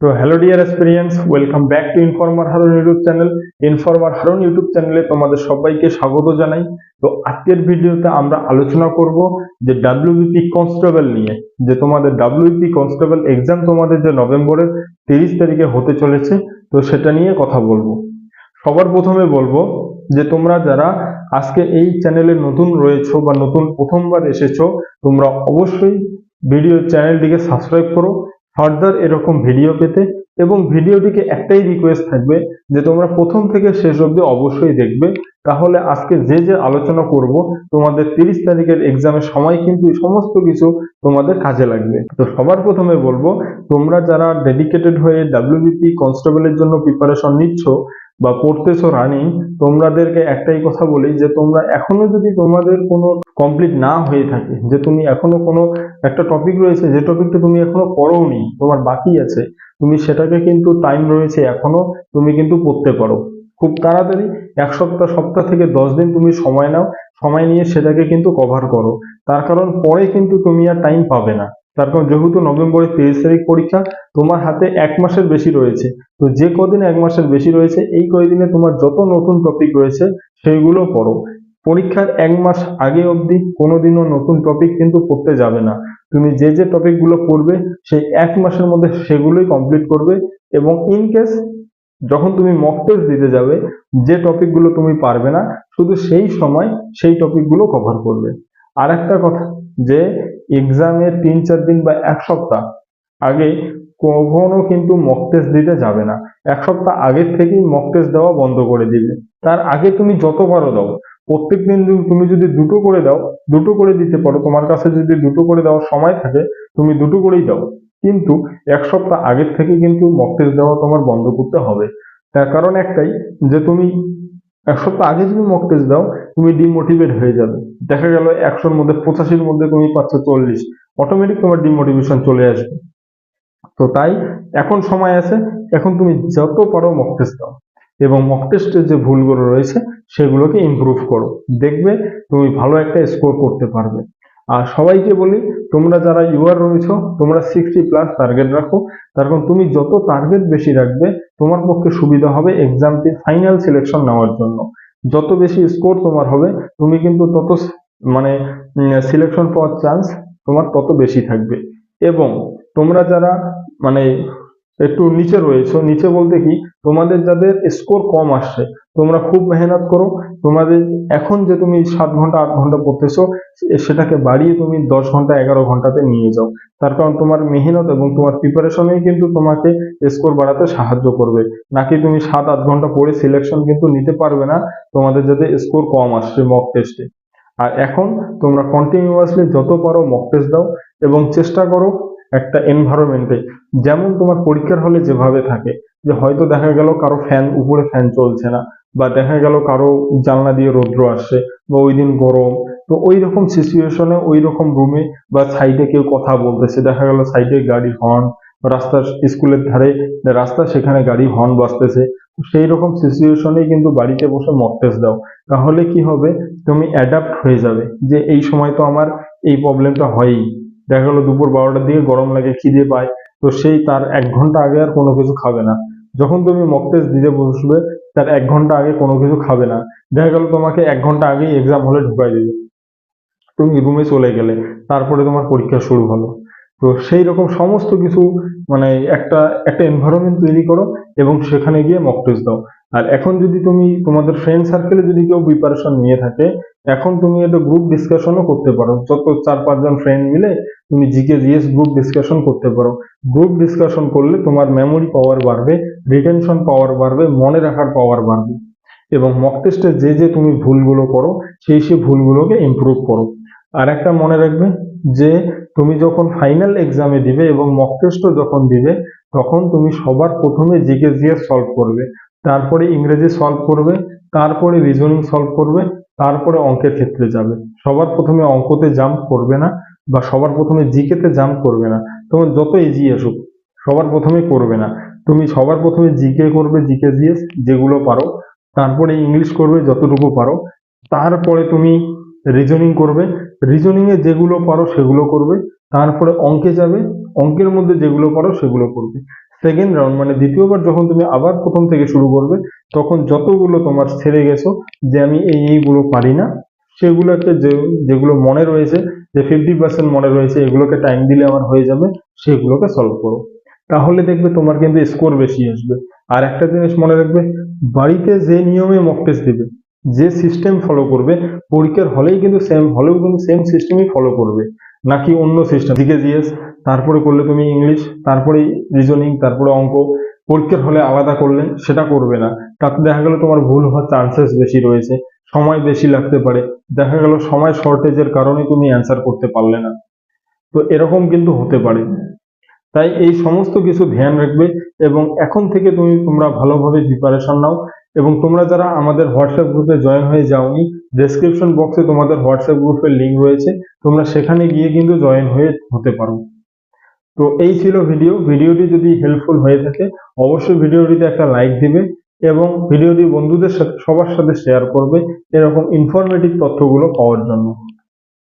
তো hello dear experience welcome back to informer Harun YouTube channel informer Harun YouTube চ্যানেলে তোমাদের সবাইকে স্বাগত জানাই। তো, আজকের ভিডিওতে আমরা আলোচনা করব যে ডাব্লিউবিপি কনস্টেবল নিয়ে, যে তোমাদের ডাব্লিউবিপি কনস্টেবল এক্সাম তোমাদের যে নভেম্বরের তিরিশ তারিখে হতে চলেছে, তো সেটা নিয়ে কথা বলব। সবার প্রথমে বলব যে তোমরা যারা আজকে এই চ্যানেলে নতুন রয়েছো বা নতুন প্রথমবার এসেছ, তোমরা অবশ্যই ভিডিও চ্যানেলটিকে সাবস্ক্রাইব করো। ফার্দার এরকম ভিডিও পেতে এবং ভিডিওটিকে একটাই রিকোয়েস্ট থাকবে যে তোমরা প্রথম থেকে শেষ অবধি অবশ্যই দেখবে। তাহলে আজকে যে যে আলোচনা করব, তোমাদের তিরিশ তারিখের এক্সামের সময় কিন্তু সমস্ত কিছু তোমাদের কাজে লাগবে। তো সবার প্রথমে বলব, তোমরা যারা ডেডিকেটেড হয়ে ডাব্লিউবিপি কনস্টেবলের জন্য প্রিপারেশন নিচ্ছ বা পড়তেছো রানিং, তোমাদেরকে একটাই কথা বলি যে তোমরা এখনও যদি তোমাদের কোনো কমপ্লিট না হয়ে থাকে, যে তুমি এখনও কোনো একটা টপিক রয়েছে, যে টপিকটা তুমি এখনও পড়োনি, তোমার বাকি আছে, তুমি সেটাকে কিন্তু টাইম রয়েছে এখনও তুমি কিন্তু পড়তে পারো। খুব তাড়াতাড়ি এক সপ্তাহ সপ্তাহ থেকে দশ দিন তুমি সময় নাও, সময় নিয়ে সেটাকে কিন্তু কভার করো। তার কারণ পরে কিন্তু তুমি আর টাইম পাবে না। তার কারণ যেহেতু নভেম্বরের তেইশ তারিখ পরীক্ষা, তোমার হাতে এক মাসের বেশি রয়েছে। তো যে কদিন এক মাসের বেশি রয়েছে, এই কয়দিনে তোমার যত নতুন টপিক রয়েছে, সেইগুলো পড়ো। পরীক্ষার এক মাস আগে অবধি কোনোদিনও নতুন টপিক কিন্তু পড়তে যাবে না। তুমি যে যে টপিকগুলো পড়বে, সেই এক মাসের মধ্যে সেগুলোই কমপ্লিট করবে এবং ইন কেস যখন তুমি মক টেস্ট দিতে যাবে, যে টপিকগুলো তুমি পারবে না, শুধু সেই সময় সেই টপিকগুলো কভার করবে। আর একটা কথা যে এক্সামের তিন চার দিন বা এক সপ্তাহ আগে কখনো কিন্তু মক টেস্ট দিতে যাবে না। এক সপ্তাহ আগের থেকেই মক টেস্ট দেওয়া বন্ধ করে দিবে। তার আগে তুমি যত পারো দাও। প্রত্যেক দিন তুমি যদি দুটো করে দাও, দুটো করে দিতে পারো, তোমার কাছে যদি দুটো করে দেওয়ার সময় থাকে, তুমি দুটো করেই দাও। কিন্তু এক সপ্তাহ আগের থেকে কিন্তু মক টেস্ট দেওয়া তোমার বন্ধ করতে হবে। তার কারণ একটাই, যে তুমি এক সপ্তাহ আগে তুমি মক টেস্ট দাও, তুমি ডিমোটিভেট হয়ে যাবে। দেখা গেল একশোর মধ্যে পঁচাশির মধ্যে তুমি পাচ্ছ চল্লিশ। অটোমেটিক তোমার ডিমোটিভেশন চলে আসবে। তো তাই এখন সময় আছে, এখন তুমি যত পারো মক টেস্ট দাও। এবং মক টেস্টের যে ভুলগুলো রয়েছে, সেগুলোকে ইমপ্রুভ করো। দেখবে তুমি ভালো একটা স্কোর করতে পারবে। আর সবাইকে বলি, তোমরা যারা ইউআর রয়েছো, তোমরা সিক্সটি প্লাস টার্গেট রাখো। কারণ তুমি যত টার্গেট বেশি রাখবে, তোমার পক্ষে সুবিধা হবে এক্সামটি ফাইনাল সিলেকশন নেওয়ার জন্য। যত বেশি স্কোর তোমার হবে, তুমি কিন্তু তত মানে সিলেকশন পাওয়ার চান্স তোমার তত বেশি থাকবে। এবং তোমরা যারা মানে একটু নিচে রয়েছো, নিচে বলতে কি, তোমাদের যাদের স্কোর কম আসছে তোমরা খুব মেহনত করো। তোমাদের এখন যে তুমি সাত ঘণ্টা, আট ঘণ্টা পড়তেছো সেটাকে বাড়িয়ে তুমি দশ ঘণ্টা, এগারো ঘন্টাতে নিয়ে যাও। তার কারণ তোমার মেহনত এবং তোমার প্রিপারেশনেই কিন্তু তোমাকে স্কোর বাড়াতে সাহায্য করবে। নাকি তুমি সাত, আট ঘণ্টা পড়ে সিলেকশন কিন্তু নিতে পারবে না, তোমাদের যাতে স্কোর কম আসছে মক টেস্টে আর এখন তোমরা কন্টিনিউয়াসলি যত পারো মক টেস্ট দাও এবং চেষ্টা করো একটা এনভায়রনমেন্টে যেমন তোমার পরীক্ষার হলে যেভাবে থাকে, যে হয়তো দেখা গেল কারও ফ্যান উপরে ফ্যান চলছে না। বা দেখা গেল কারও জানলা দিয়ে রৌদ্র আসছে বা ওই দিন গরম, তো ওই রকম সিচুয়েশনে ওই রকম রুমে বা সাইডে কেউ কথা বলতেছে। দেখা গেল সাইডে গাড়ি হর্ন রাস্তার স্কুলের ধারে রাস্তা সেখানে গাড়ি হর্ন বাজতেছে। সেই রকম সিচুয়েশনে কিন্তু বাড়িতে বসে মক দাও। তাহলে কি হবে? তুমি অ্যাডাপ্ট হয়ে যাবে যে এই সময় তো আমার এই প্রবলেমটা হয়ই। দেখা গেলো দুপুর বারোটার দিকে গরম লাগে, খিদে পায়, তো সেই তার এক ঘণ্টা আগে আর কোনো কিছু খাবে না। যখন তুমি মক দিতে বসবে তার এক ঘণ্টা আগে কোনো কিছু খাবে না। দেখা গেল তোমাকে এক ঘণ্টা আগেই এক্সাম হলে ঢুকাই দেবে তুমি রুমে চলে গেলে, তারপরে তোমার পরীক্ষা শুরু হলো। তো সেই রকম সমস্ত কিছু মানে একটা একটা এনভায়রনমেন্ট তৈরি করো এবং সেখানে গিয়ে মক টেস্ট দাও। আর এখন যদি তুমি তোমাদের ফ্রেন্ড সার্কেলে যদি কেউ প্রিপারেশন নিয়ে থাকে এখন তুমি একটা গ্রুপ ডিসকাশনও করতে পারো। যত চার পাঁচজন ফ্রেন্ড মিলে তুমি জিকে জিএস গ্রুপ ডিসকাশন করতে পারো। গ্রুপ ডিসকাশন করলে তোমার মেমোরি পাওয়ার বাড়বে রিটেনশন পাওয়ার বাড়বে, মনে রাখার পাওয়ার বাড়বে। এবং মক টেস্টে যে যে তুমি ভুলগুলো করো, সেই সেই ভুলগুলোকে ইমপ্রুভ করো। আর একটা মনে রাখবে যে, তুমি যখন ফাইনাল এক্সামে দিবে এবং মক টেস্টও যখন দিবে, তখন তুমি সবার প্রথমে জিকে জিএস সলভ করবে। তারপরে ইংরেজি সলভ করবে, তারপরে রিজনিং সলভ করবে তারপরে অঙ্কের ক্ষেত্রে যাবে। সবার প্রথমে অঙ্কতে জাম্প করবে না বা সবার প্রথমে জিকেতে জাম্প করবে না। তোমার যত ইজি আসুক, সবার প্রথমে করবে না। তুমি সবার প্রথমে জিকে করবে, জিকে জিএস যেগুলো পারো, তারপরে ইংলিশ করবে, যতটুকু পারো। তারপরে তুমি রিজনিং করবে। রিজনিং এ যেগুলো পারো সেগুলো করবে। তারপরে অঙ্কে যাবে। অঙ্কের মধ্যে যেগুলো পারো সেগুলো করবে। সেকেন্ড রাউন্ড মানে দ্বিতীয়বার যখন তুমি আবার প্রথম থেকে শুরু করবে, তখন যতগুলো তোমার ছেড়ে গেছো যে আমি এই, এইগুলো পারি না, সেগুলোকে যে, যেগুলো মনে রয়েছে, যে ফিফটি পার্সেন্ট মনে রয়েছে, এগুলোকে টাইম দিলে আমার হয়ে যাবে, সেগুলোকে সলভ করো। তাহলে দেখবে তোমার কিন্তু স্কোর বেশি আসবে। আর একটা জিনিস মনে রাখবে, বাড়িতে যে নিয়মে মক টেস্ট দিবে, যে সিস্টেম ফলো করবে, পরীক্ষার হলেই কিন্তু সেম হলেও কিন্তু সেম সিস্টেমই ফলো করবে, নাকি অন্য সিস্টেম দিকে জিএস তারপরে করলে তুমি ইংলিশ তারপরে রিজনিং তারপরে অঙ্ক, পরীক্ষার হলে আলাদা করলে সেটা করবে না। তাতে দেখা গেল তোমার ভুল হওয়ার চান্সেস বেশি রয়েছে, সময় বেশি লাগতে পারে। দেখা গেল সময় শর্টেজের কারণে তুমি অ্যান্সার করতে পারলে না। তো এরকম কিন্তু হতে পারে। তাই এই সমস্ত কিছু ধ্যান রাখবে এবং এখন থেকে তুমি তোমরা ভালোভাবে প্রিপারেশন নাও এবং তোমরা যারা আমাদের হোয়াটসঅ্যাপ গ্রুপে জয়েন হয়ে যাওনি ডেসক্রিপশন বক্সে তোমাদের হোয়াটসঅ্যাপ গ্রুপের লিঙ্ক রয়েছে, তোমরা সেখানে গিয়ে কিন্তু জয়েন হয়ে হতে পারো। তো এই ছিল ভিডিও ভিডিওটি যদি হেল্পফুল হয়ে থাকে, অবশ্যই ভিডিওটিতে একটা লাইক দিবে এবং ভিডিওটি বন্ধুদের সাথে, সবার সাথে শেয়ার করবে এরকম ইনফরমেটিভ তথ্যগুলো পাওয়ার জন্য।